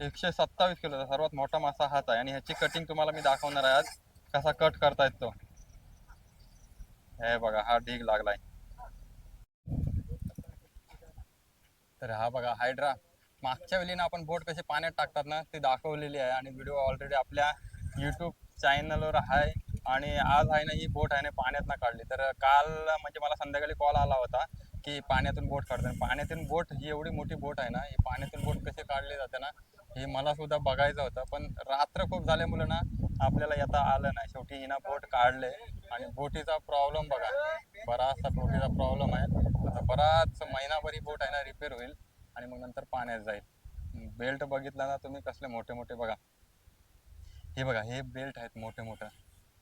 एकशे सत्तावीस किलोचा सर्वात मोठा मासा हाच आहे. आणि ह्याची कटिंग तुम्हाला मी दाखवणार आहे आज. कसा कट करता तो. हे बघा हा ढीग लागलाय. तर हा बघा हायड्रा मागच्या वेळी ना आपण बोट कसे पाण्यात टाकतात ना ती दाखवलेली आहे. आणि व्हिडिओ ऑलरेडी आपल्या युट्यूब चॅनलवर आहे. आणि आज आहे ना ही बोट आहे ना पाण्यात ना काढली. तर काल म्हणजे मला संध्याकाळी कॉल आला होता की पाण्यातून बोट काढतात. पाण्यातून बोट ही एवढी मोठी बोट आहे ना ही पाण्यातून बोट कसे काढली जाते ना हे मला सुद्धा बघायचं होतं पण रात्र खूप झाल्यामुळे ना आपल्याला येता आलं नाही. शेवटी हिना बोट काढले आणि बोटीचा प्रॉब्लेम बघा. बराचसा बोटीचा प्रॉब्लेम आहे. आता बराच महिनाभर ही बोट आहे ना रिपेअर होईल आणि मग नंतर पाण्यात जाईल. बेल्ट बघितला ना तुम्ही कसले मोठे मोठे बघा. हे बघा हे बेल्ट आहेत मोठे मोठं.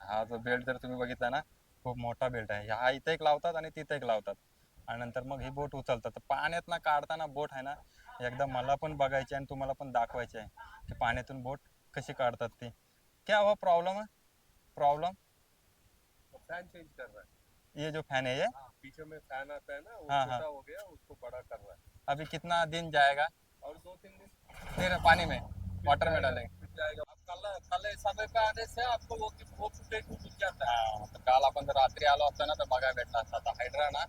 हा जो बेल्ट जर तुम्ही बघितला ना खूप मोठा बेल्ट आहे. हा इथे एक लावतात आणि तिथे एक लावतात. आणि नंतर मग ही बोट उचलतात. तर पाण्यात ना काढताना बोट आहे ना एकदा मला पण बघायची आणि तुम्हाला पण दाखवायची आहे की पाण्यातून बोट कशी काढतात ती. क्या हुआ प्रॉब्लम है? प्रॉब्लम फैन चेंज कर रहा है। ये जो फैन है ये? हाँ, पीछे में फैन आता है ना वो हाँ, हाँ। छोटा हो गया उसको बड़ा कर रहा है। अभी कितना दिन जाएगा? और दो तीन दिन। फिर पानी में वाटर में डालेंगे। जाएगा। कल कल पे आने से आपको वो वो फुटेज जाता है। हा, तर काल आपण जर रात्री आलो असतो ना तर बघायला भेटला असता आता हायड्रा ना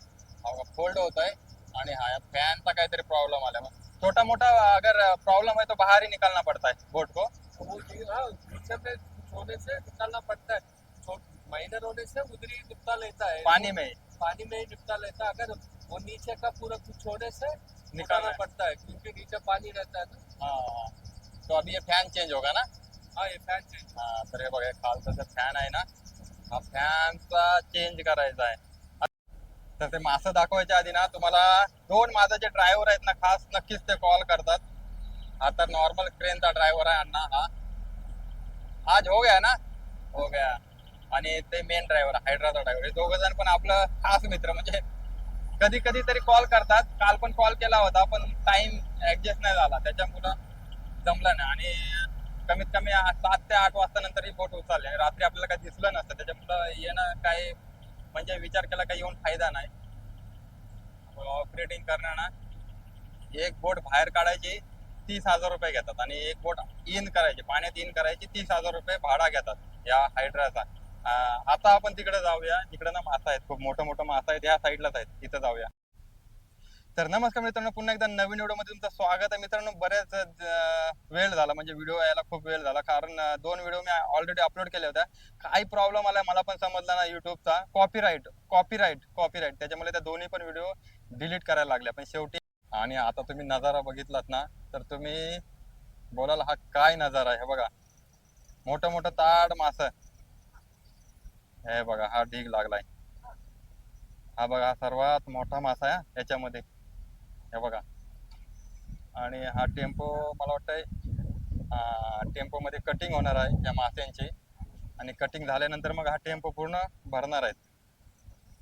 फोल्ड होत आहे आणि हा फॅनचा काहीतरी प्रॉब्लेम आला मग छोटा मोटा अगर प्रॉब्लम है तो बाहर ही निकालना पड़ता है बोट को। वो हाँ से निकालना पड़ता है। माइनर होने से उधर ही निपटा लेता है। पानी में पानी में ही निपटा लेता है। अगर वो नीचे का पूरा कुछ होने से निकालना पड़ता है क्योंकि नीचे पानी रहता है ना। हा. तो अभी ये फॅन चेंज होगा ना? हाँ ये फ़ैन चेंज हा तर हे बघा खालचा जो फॅन आहे ना। हा फॅनचा चेंज करायचा आहे तर ते मासं दाखवायच्या आधी ना तुम्हाला दोन माझा जे ड्रायव्हर आहेत ना खास नक्कीच ते कॉल करतात. हा तर नॉर्मल क्रेनचा ड्रायव्हर आहे अण्णा हा. आज हो गया ना? हो गया. आणि ते मेन ड्रायव्हर हायड्राचा ड्रायव्हर हे दोघं जण पण आपलं खास मित्र म्हणजे कधी कधी तरी कॉल करतात. काल पण कॉल केला होता पण टाइम ऍडजस्ट नाही झाला. त्याच्यामुळं जमलं नाही. आणि कमीत कमी सात ते आठ वाजता नंतर ही बोट उचलली. रात्री आपल्याला काही दिसलं नसतं. त्याच्यामुळं येणं काय म्हणजे विचार केला काही येऊन फायदा नाही. ऑपरेटिंग करणं ना एक बोट बाहेर काढायची तीस हजार रुपये घेतात आणि एक बोट इन करायची पाण्यात इन करायची तीस हजार रुपये भाडा घेतात या हायड्राचा. आता आपण तिकडे जाऊया. तिकडे ना मासा आहेत खूप मोठं मोठं मासा आहेत ह्या साईडलाच आहेत. तिथं जाऊया. तर नमस्कार मित्रांनो पुन्हा एकदा नवीन व्हिडिओमध्ये तुमचं स्वागत आहे. मित्रांनो बरेच वेळ झाला. म्हणजे व्हिडिओ यायला खूप वेळ झाला. कारण दोन व्हिडिओ मी ऑलरेडी अपलोड केले होत्या काही प्रॉब्लेम आलाय मला पण समजला ना युट्यूबचा कॉपीराईट कॉपीराईट कॉपीराईट त्याच्यामुळे त्या दोन्ही पण व्हिडिओ डिलीट करायला लागल्या पण शेवटी आणि आता तुम्ही नजारा बघितलात ना तर तुम्ही बोलाल हा काय नजारा आहे? बघा. मोठं मोठं ताड मास. हे बघा हा ढीग लागलाय. हा बघा हा सर्वात मोठा मासा आहे याच्यामध्ये. हे बघा. आणि हा टेम्पो मला वाटतंय टेम्पोमध्ये कटिंग होणार आहे या मास्यांची आणि कटिंग झाल्यानंतर मग हा टेम्पो पूर्ण भरणार आहेत.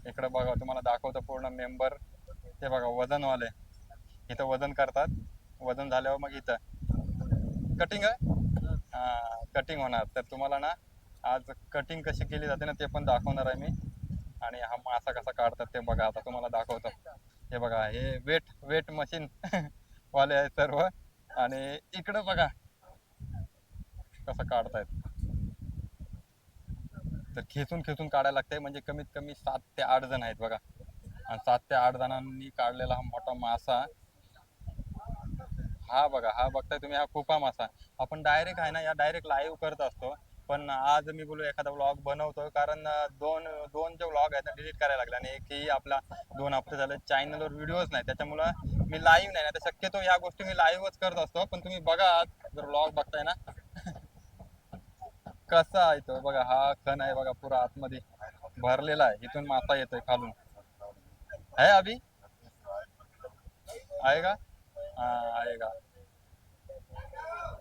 इकडं बघा तुम्हाला दाखवतो पूर्ण मेंबर हे बघा वजनवाले. इथं वजन करतात. वजन झाल्यावर मग इथं. कटिंग आहे कटिंग होणार. तर तुम्हाला ना आज कटिंग कशी केली जाते ना ते पण दाखवणार आहे मी. आणि हा मासा कसा काढतात ते बघा. आता तुम्हाला दाखवतो. हे बघा हे वेट वेट मशीन वाले आहेत सर्व. आणि इकडं बघा कसं काढतायत. तर खेचून खेचून काढायला लागतंय. म्हणजे कमीत कमी सात ते आठ जण आहेत बघा. आणि सात ते आठ जणांनी काढलेला हा मोठा मासा. हा बघा हा बघताय तुम्ही हा कुपा मासा. आपण डायरेक्ट आहे ना या डायरेक्ट लाईव्ह करत असतो. पण आज मी बोलू एखादा व्लॉग बनवतोय कारण दोन दोन जे व्लॉग आहेत डिलीट करायला लागले. आणि एकही आपला दोन हप्ते झाले चॅनलवर व्हिडिओज नाही. त्याच्यामुळं मी लाईव्ह नाही. ना तर शक्यतो या गोष्टी मी लाईव्हच करत असतो. पण तुम्ही बघा आज जर व्लॉग बघताय ना. कसा आहे तो? बघा हा खण आहे बघा पुरा आतमध्ये भरलेला आहे. इथून माता येतोय खालून. आहे अभि? आहे का? हा आहे का?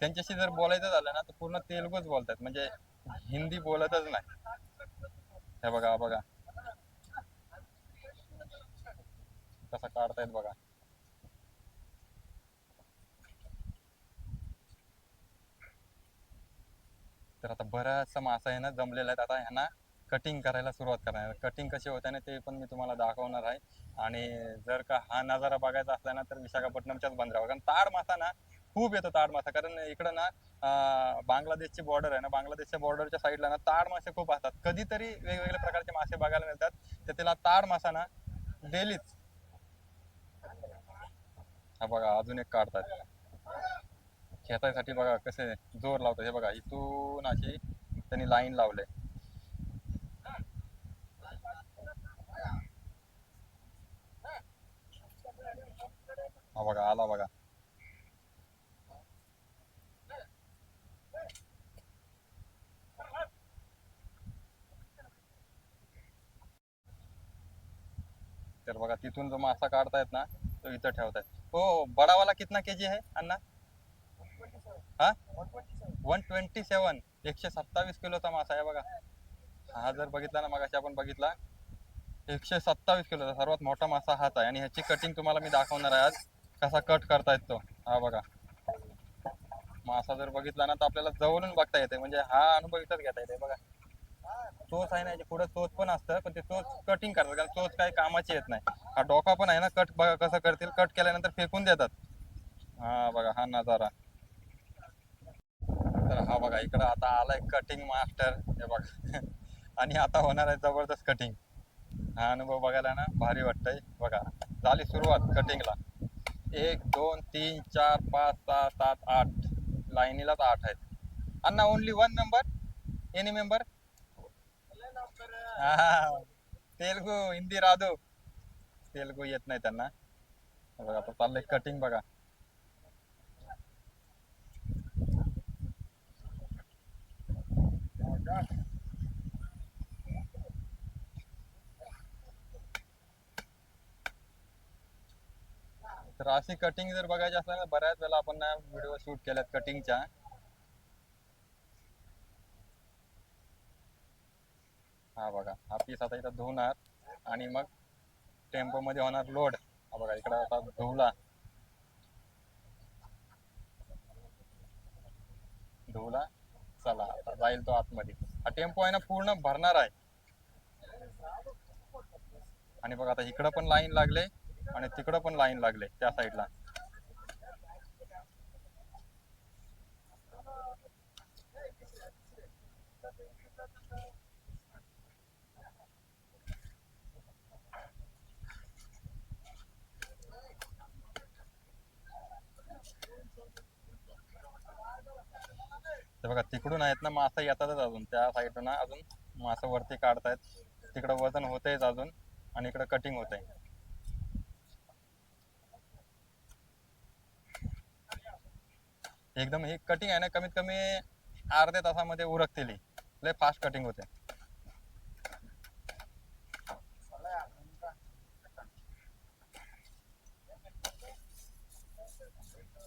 त्यांच्याशी जर बोलायचं झालं ना तर पूर्ण तेलुगूच बोलतात. म्हणजे हिंदी बोलतच नाही. हे बघा बघा. कसं काढतायत बघा. तर आता बराचसा मासा आहे ना जमलेला आहे आता ह्यांना कटिंग करायला सुरुवात करणार कटिंग कशी होते ना ते पण मी तुम्हाला दाखवणार आहे. आणि जर का हा नजारा बघायचा असला ना तर विशाखापट्टणमच्याच बंदरावर. कारण ताड मासा ना खूप येतात ताड मासा कारण इकडं ना बांगलादेशची बॉर्डर आहे ना बांगलादेशच्या बॉर्डरच्या साईडला ना ताड मासे खूप असतात. कधीतरी वेगवेगळ्या प्रकारचे मासे बघायला मिळतात. तर त्याला ताड मासा ना डेलीच. हा बघा अजून एक काढतात. खेचायसाठी बघा कसे जोर लावतात. हे बघा इथून अशी त्यांनी लाईन लावले. हा बघा आला बघा. तर बघा तिथून जो मासा काढतायत ना तो इथं ठेवतायत. हो बडावाला कितना केजी आहे अण्णा? हा? वन ट्वेंटी सेवन एकशे सत्तावीस किलोचा मासा आहे बघा. हा जर बघितला ना मगाशी आपण बघितला. एकशे सत्तावीस किलोचा सर्वात मोठा मासा हाच आहे. आणि ह्याची कटिंग तुम्हाला मी दाखवणार आहे आज कसा कट करता तो. हा बघा. मासा जर बघितला ना तर आपल्याला जवळून बघता येते. म्हणजे हा अनुभव इथंच घेता येते बघा. चोच आहे ना याच्यापुढे चोच पण असतं पण ते चोच कटिंग करतात. कारण चोच काही कामाची येत नाही. हा डोका पण आहे ना कट बघा कसं करतील कट केल्यानंतर फेकून देतात. हा बघा हा नजारा. तर हा बघा इकडं आता आलाय कटिंग मास्टर हे बघा. आणि आता होणार आहे जबरदस्त कटिंग हा अनुभव बघायला ना भारी वाटतंय. बघा झाली सुरुवात कटिंगला एक दोन तीन चार पाच सहा सात आठ. लाईनीलाच आठ आहेत. अण्णा only one member any member Telugu Hindi Radhu. Telugu येत नाही त्यांना. बघा आता चाललंय कटिंग बघा. तर अशी कटिंग जर बघायची असल्या बऱ्याच वेळेला आपण व्हिडिओ शूट केल्यात कटिंगच्या हा बघा हा पीस आता इथं धुवणार आणि मग टेम्पो मध्ये होणार लोड हा बघा इकडं आता धुवला धुवला चला आता जाईल तो आतमध्ये. हा टेम्पो आहे ना पूर्ण भरणार आहे. आणि बघा आता इकडं पण लाईन लागले आणि तिकडं पण लाईन लागले त्या साईडला ते बघा तिकडून आहेत ना मासा येतातच अजून. त्या साईडून अजून मासा वरती काढतायत. तिकडं वजन होतंयच अजून आणि इकडं कटिंग होतंय. एकदम ही कटिंग आहे ना कमीत कमी अर्ध्या तासामध्ये उरकतील लय फास्ट कटिंग होते.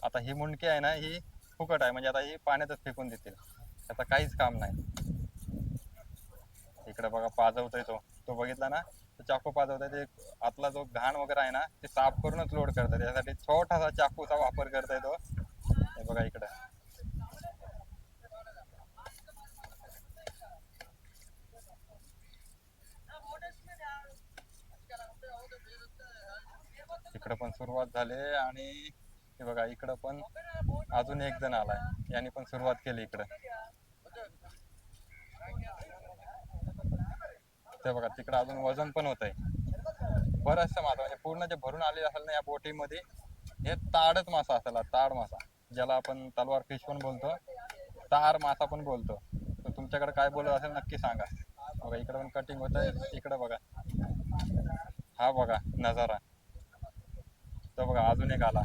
आता ही मुंडकी आहे ना ही फुकट आहे. म्हणजे आता ही पाण्यातच फेकून देतील. त्याचं काहीच काम नाही. इकडे बघा पाजवतोय तो. तो बघितला ना? तो चाकू पाजवतोय. ते आतला जो घाण वगैरे आहे ना ते साफ करूनच लोड करतात. त्यासाठी छोटासा चाकूचा वापर करतोय तो. हे बघा इकडे. इकडे पण सुरुवात झाली आणि हे बघा इकडं पण अजून एक जण आलाय. याने पण सुरुवात केली इकडं. ते बघा तिकडं अजून वजन पण होत आहे बरचसा मासा म्हणजे पूर्ण जे भरून आले असेल ना या बोटीमध्ये हे ताडच मासा असेल ताड मासा ज्याला आपण तलवार फिश पण बोलतो. तार मासा पण बोलतो. तर तुमच्याकडे काय बोलत असेल नक्की सांगा. बघा इकडे पण कटिंग होत आहे इकडे बघा. हा बघा नजारा. तो बघा अजून एक आला.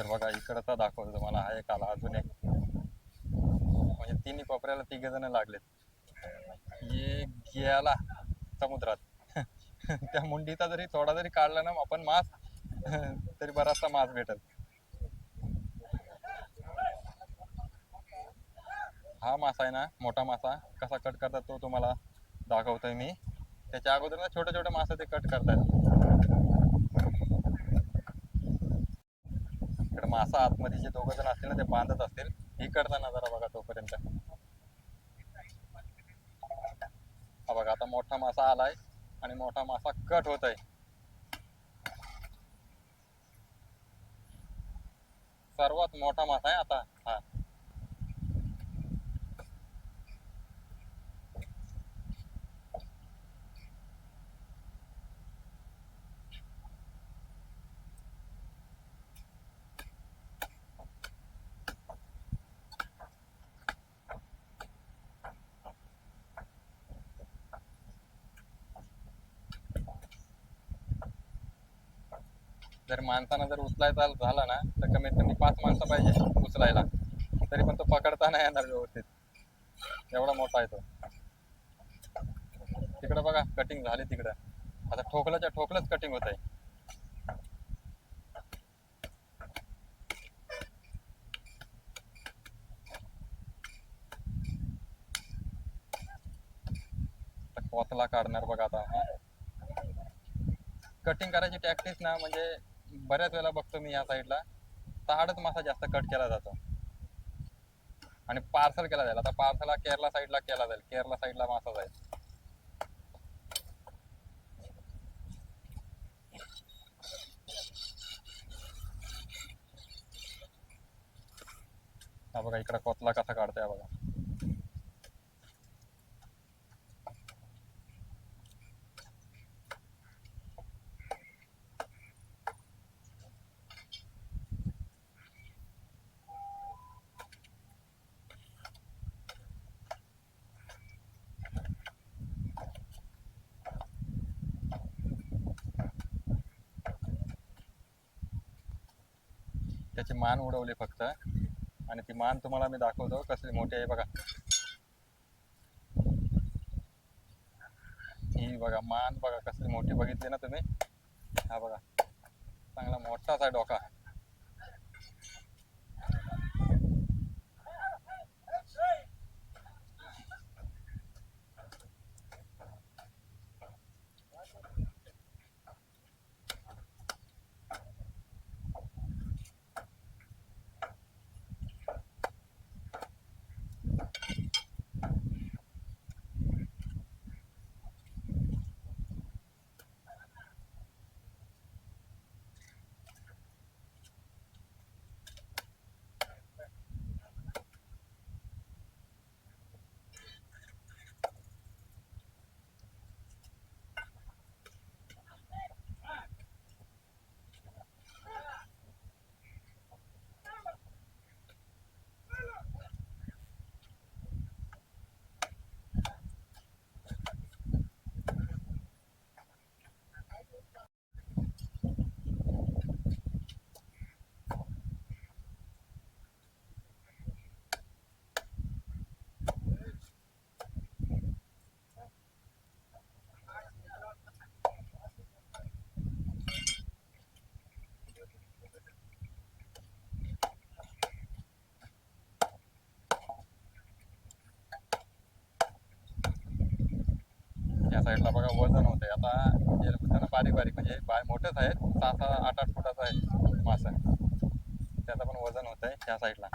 तर बघा इकडचा दाखवतो तुम्हाला हा एक आला अजून एक. म्हणजे तिन्ही कोपऱ्याला तिघ जण लागलेत. एक गेला समुद्रात. त्या मुंडीचा जरी थोडा जरी काढला ना आपण मास तरी बराचसा मास भेटल. हा मासा आहे ना मोठा मासा कसा कट करतात तो तुम्हाला दाखवतोय मी. त्याच्या अगोदर ना छोटे छोटे मासे ते कट करतात मासा आतमध्ये जे दोघं जण असतील ना ते बांधत असतील. इकडचा नजारा जरा बघा तोपर्यंत. हा बघा आता मोठा मासा आलाय आणि मोठा मासा कट होत आहे सर्वात मोठा मासा आहे आता. हा. जर माणसानं जर उचलायचा झाला ना तर कमीत कमी पाच माणसं पाहिजे उचलायला. तरी पण तो पकडता नाही येणार व्यवस्थित. एवढा मोठा आहे तो. तिकडं बघा कटिंग झाली तिकडं. आता ठोकल्याच्या ठोकलंच कटिंग होत आहे कोतला काढणार बघा आता कटिंग करायची टॅक्टिस ना म्हणजे बऱ्याच वेळेला बघतो मी या साईडला ताडच मासा जास्त कट केला जातो. आणि पार्सल केला जाईल. आता पार्सल हा केरला साईडला केला जाईल. केरला साईडला मासा जाईल. हा बघा इकडे कोतला कसा काढतोय बघा. त्याची मान उडवली फक्त. आणि ती मान तुम्हाला मी दाखवतो कसली मोठी आहे बघा. ही बघा मान बघा कसली मोठी बघितली ना तुम्ही? हा बघा चांगला मोठाच आहे डोका. साईडला बघा वजन होते आता त्यांना बारीक बारीक म्हणजे बाय मोठेच आहेत सहा सहा आठ आठ फुटाचा आहे मासा त्याचं पण वजन होत आहे ह्या साईडला.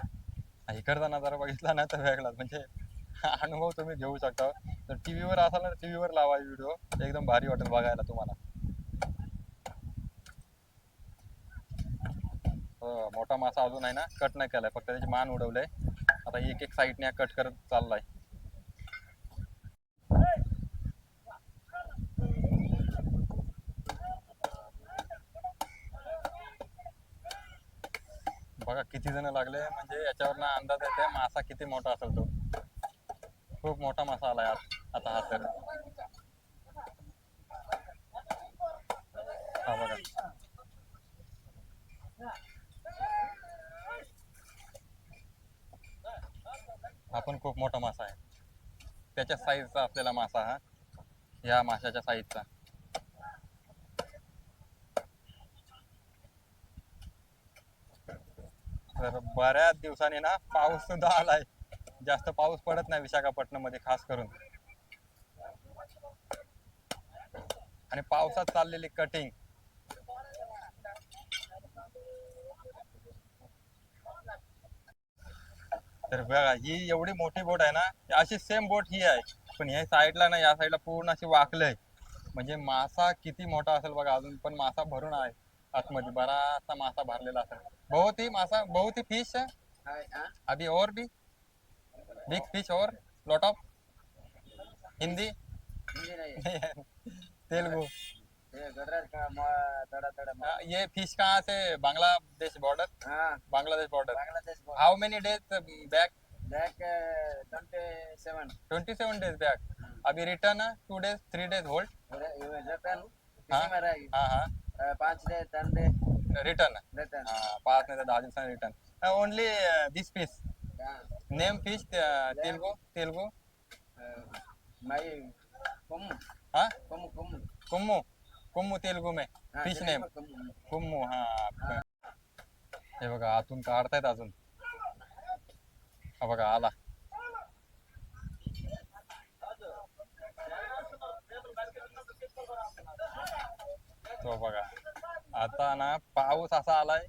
इकडचा नजारा बघितला ना तर वेगळाच म्हणजे अनुभव तुम्ही घेऊ शकता. तर टी व्हीवर असाल ना टी व्हीवर लावा व्हिडिओ. एकदम भारी वाटेल बघायला तुम्हाला. हो मोठा मासा अजून आहे ना कट नाही केलाय. फक्त त्याची मान उडवलंय. आता एक एक साईडने कट करत चाललाय. बघा किती जण लागले म्हणजे याच्यावर अंदाज येते मासा किती मोठा असेल तो. खूप मोठा मासा आलाय आज आता हा तर. हा बघा. हा पण खूप मोठा मासा आहे. त्याच्या साईजचा असलेला मासा हा या माशाच्या साईजचा तर बऱ्याच दिवसांनी ना पाऊस सुद्धा आलाय. जास्त पाऊस पडत नाही विशाखापट्टणममध्ये खास करून. आणि पावसात चाललेली कटिंग तर बघा ही एवढी मोठी बोट आहे ना अशी सेम बोट ही आहे. पण हे साईडला ना या साईडला पूर्ण अशी वाकलंय. म्हणजे मासा किती मोठा असेल बघा अजून पण मासा भरून आहे. आतमध्ये बराचसा मासा भरलेला असेल. बहुत ही मासा बहुत ही फ़िश अभी और भी बिग फ़िश और. Lot of Hindi. तेलुगु. हाँ, ये फ़िश कहाँ से? Bangladesh border Bangladesh border how many days back back twenty seven days back अभी return two days three days hold हाँ? हाँ हाँ. पाँच day ten day return return पाच नाही तर दहा दिवसांनी रिटर्न ओनली दिस फिश हाँ, नेम फिश तेलगू तेलगू. मई कुम हाँ? कुम कुम कुम्मू. कुम्मू तेलगू में. फिश नेम कुम्मू. हा. हे बघा आतून काढतायत अजून. हा बघा आला. तो बघा. आता ना पाऊस असा आलाय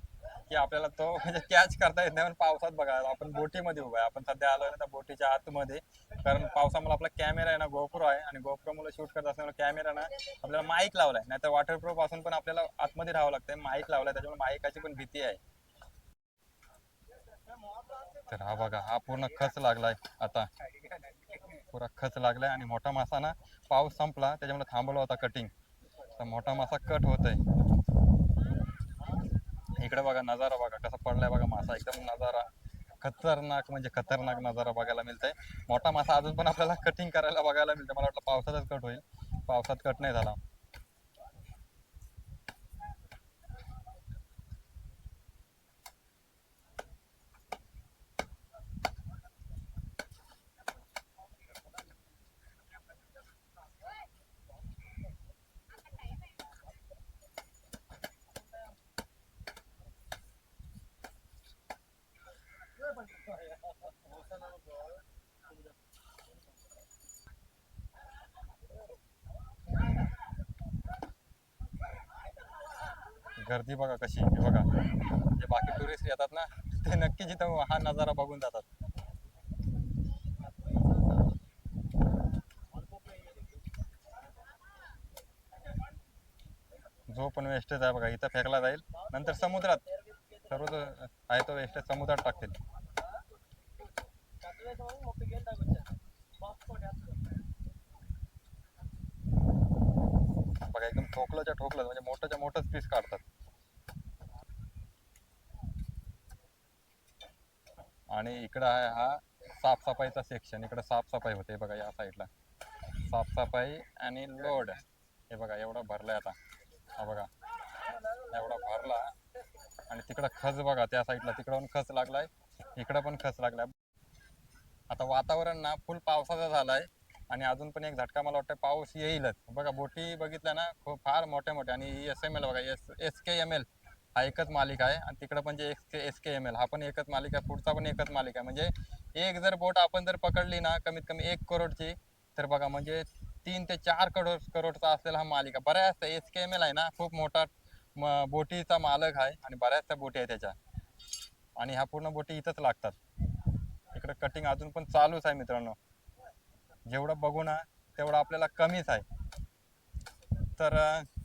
की आपल्याला तो म्हणजे कॅच करता येत नाही पण पावसात बघा आपण बोटीमध्ये उभा आहे. आपण सध्या आलोय ना त्या बोटीच्या आतमध्ये. कारण पावसामुळे आपला कॅमेरा आहे ना गोप्रो आहे आणि गोप्रोमुळे शूट करत असल्यामुळे कॅमेरा ना आपल्याला माईक लावलाय. नाही तर वॉटरप्रूफ असून पण आपल्याला आतमध्ये राहावं लागतंय माईक लावलाय. त्याच्यामुळे माईकाची पण भीती आहे. तर हा बघा हा पूर्ण खच लागलाय आता. पुरा खच लागलाय आणि मोठा मासा ना पाऊस संपला. त्याच्यामुळे थांबवला होता कटिंग तर मोठा मासा कट होत आहे इकडे बघा नजारा बघा कसा पडलाय बघा मासा. एकदम नजारा. खतरनाक म्हणजे खतरनाक नजारा बघायला मिळतंय. मोठा मासा अजून पण आपल्याला कटिंग करायला बघायला मिळतं मला वाटलं पावसातच कट होईल. पावसात कट नाही झाला. गर्दी बघा कशी आहे. बघा. जे बाकी टुरिस्ट येतात ना ते नक्की जिथं हा नजारा बघून जातात. जो पण वेस्टेज आहे बघा इथं फेकला जाईल. नंतर समुद्रात सर्व जो आहे तो वेस्टेज समुद्रात टाकतील. बघा एकदम ठोकलंच्या ठोकलं म्हणजे मोठंच्या मोठंच पीस काढतात. आणि इकडं आहे हा साफसफाईचा सेक्शन इकडं साफसफाई होते बघा या साईडला साफसफाई आणि लोड हे बघा एवढा भरलाय आता. हा बघा. एवढा भरला. आणि तिकडं खच बघा त्या साईडला तिकडं पण खच लागलाय. इकडं पण खच लागलाय. आता वातावरण ना फुल पावसाचं झालाय. आणि अजून पण एक झटका मला वाटतं पाऊस येईलच. बघा बोटी बघितल्या ना खूप फार मोठ्या मोठ्या आणि एस एम एल बघा S S K M L हा एकच मालिक आहे. आणि तिकडं पण जे S K S K M L हा पण एकच मालिक आहे. पुढचा पण एकच मालिक आहे. म्हणजे एक जर बोट आपण जर पकडली ना कमीत कमी एक करोडची तर बघा म्हणजे तीन ते चार करोड करोडचा असलेला हा मालिका. बऱ्याच एस के एम एल आहे ना खूप मोठा म- बोटीचा मालक आहे. आणि बऱ्याचशा बोटी आहे त्याच्या. आणि ह्या पूर्ण बोटी इथंच लागतात. इकडे कटिंग अजून पण चालूच आहे मित्रांनो. जेवढं बघू ना तेवढं आपल्याला कमीच आहे. तर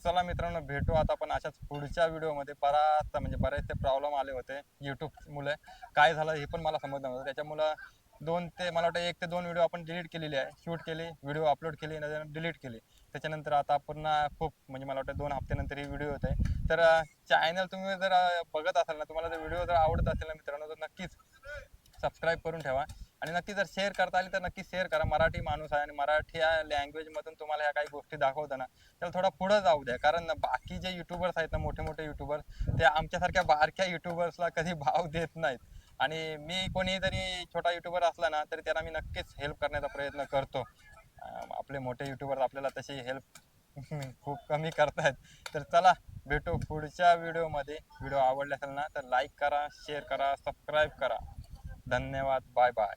चला मित्रांनो भेटू आता आपण अशाच पुढच्या व्हिडिओमध्ये. बराचसा म्हणजे बरेचसे प्रॉब्लेम आले होते यूट्यूबमुळे काय झालं हे पण मला समजलं नव्हतं. त्याच्यामुळं दोन ते मला वाटतं एक ते दोन व्हिडिओ आपण डिलीट केलेले आहे. शूट केली व्हिडिओ अपलोड केली डिलीट केली. त्याच्यानंतर आता पुन्हा खूप म्हणजे मला वाटतं दोन हफ्त्यानंतर ही व्हिडिओ होत. आहे तर चॅनल तुम्ही जर बघत असाल ना तुम्हाला जर व्हिडिओ जर आवडत असेल ना मित्रांनो तर नक्कीच सबस्क्राईब करून ठेवा. आणि नक्की जर शेअर करता आली तर नक्की शेअर करा. मराठी माणूस आहे आणि मराठी या लँग्वेजमधून तुम्हाला ह्या काही गोष्टी दाखवता ना त्याला थोडा पुढं जाऊ द्या. कारण बाकी जे युट्यूबर्स आहेत ना मोठे मोठे युट्यूबर्स ते आमच्यासारख्या बारक्या युट्यूबर्सला कधी भाव देत नाहीत. आणि मी कोणी जरी छोटा युट्यूबर असला ना तरी त्यांना मी नक्कीच हेल्प करण्याचा प्रयत्न करतो. आपले मोठे युट्यूबर आपल्याला तशी हेल्प खूप कमी करतायत. तर चला भेटू पुढच्या व्हिडिओमध्ये व्हिडिओ आवडला असेल ना तर लाईक करा शेअर करा सबस्क्राईब करा. धन्यवाद. Bye bye